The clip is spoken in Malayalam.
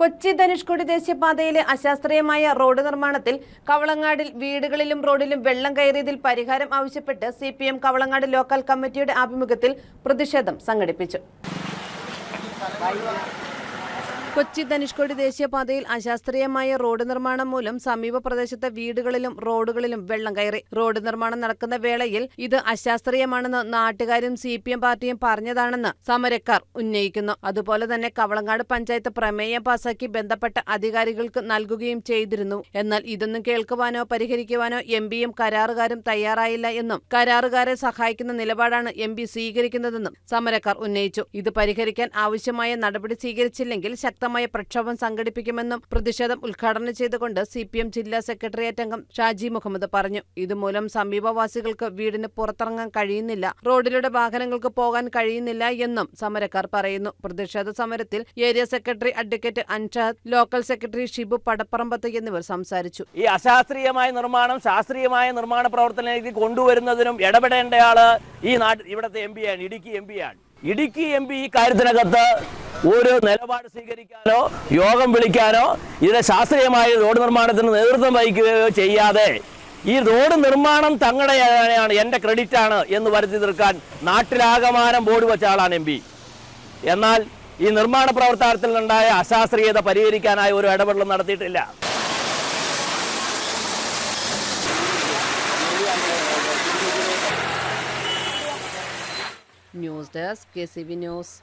കൊച്ചി ധനുഷ്കോടി ദേശീയപാതയിലെ അശാസ്ത്രീയമായ റോഡ് നിർമ്മാണത്തിൽ കവളങ്ങാടിൽ വീടുകളിലും റോഡിലും വെള്ളം കയറിയതിൽ പരിഹാരം ആവശ്യപ്പെട്ട് സി പി കവളങ്ങാട് ലോക്കൽ കമ്മിറ്റിയുടെ ആഭിമുഖ്യത്തിൽ പ്രതിഷേധം സംഘടിപ്പിച്ചു. കൊച്ചി ധനുഷ്കോടി ദേശീയപാതയിൽ അശാസ്ത്രീയമായ റോഡ് നിർമ്മാണം മൂലം സമീപ പ്രദേശത്തെ വീടുകളിലും റോഡുകളിലും വെള്ളം കയറി. റോഡ് നിർമ്മാണം നടക്കുന്ന വേളയിൽ ഇത് അശാസ്ത്രീയമാണെന്ന് നാട്ടുകാരും സി പി എം പാർട്ടിയും പറഞ്ഞതാണെന്ന് സമരക്കാർ ഉന്നയിക്കുന്നു. അതുപോലെ തന്നെ കവളങ്ങാട് പഞ്ചായത്ത് പ്രമേയം പാസാക്കി ബന്ധപ്പെട്ട അധികാരികൾക്ക് നൽകുകയും ചെയ്തിരുന്നു. എന്നാൽ ഇതൊന്നും കേൾക്കുവാനോ പരിഹരിക്കുവാനോ എം പിയും കരാറുകാരും തയ്യാറായില്ല എന്നും കരാറുകാരെ സഹായിക്കുന്ന നിലപാടാണ് എം പി സ്വീകരിക്കുന്നതെന്നും സമരക്കാർ ഉന്നയിച്ചു. ഇത് പരിഹരിക്കാൻ ആവശ്യമായ നടപടി സ്വീകരിച്ചില്ലെങ്കിൽ ശക്തമായ പ്രക്ഷോഭം സംഘടിപ്പിക്കുമെന്നും പ്രതിഷേധം ഉദ്ഘാടനം ചെയ്തുകൊണ്ട് സി പി എം ജില്ലാ സെക്രട്ടേറിയറ്റ് അംഗം ഷാജി മുഹമ്മദ് പറഞ്ഞു. ഇതുമൂലം സമീപവാസികൾക്ക് വീടിന് പുറത്തിറങ്ങാൻ കഴിയുന്നില്ല റോഡിലൂടെ വാഹനങ്ങൾക്ക് പോകാൻ കഴിയുന്നില്ല എന്നും സമരക്കാർ പറയുന്നു. പ്രതിഷേധ സമരത്തിൽ area secretary advocate Anshad local secretary Shibu Padapparambath എന്നിവർ സംസാരിച്ചു. ഈ അശാസ്ത്രീയമായ നിർമ്മാണം ശാസ്ത്രീയമായ നിർമ്മാണ പ്രവർത്തനത്തിലേക്ക് കൊണ്ടുവരുന്നതിനും ഇടപെടേണ്ടയാൾ ഈ നാട്ടിൽ ഇവിടുത്തെ എം പിയാണ് ഇടുക്കി എം പിയാണ് ഇടുക്കി എം പി ഈ കാര്യത്തിനകത്ത് ഒരു നിലപാട് സ്വീകരിക്കാനോ യോഗം വിളിക്കാനോ ഇതിനെ ശാസ്ത്രീയമായ റോഡ് നിർമ്മാണത്തിന് നേതൃത്വം വഹിക്കുകയോ ചെയ്യാതെ ഈ റോഡ് നിർമ്മാണം തങ്ങളുടെയാണ് എന്റെ ക്രെഡിറ്റ് ആണ് എന്ന് വരുത്തി തീർക്കാൻ നാട്ടിലാകമാനം ബോർഡ് വെച്ച ആളാണ് എം പി. എന്നാൽ ഈ നിർമ്മാണ പ്രവർത്തനത്തിലുണ്ടായ അശാസ്ത്രീയത പരിഹരിക്കാനായി ഒരു ഇടപെടലും നടത്തിയിട്ടില്ല. news desk K C V news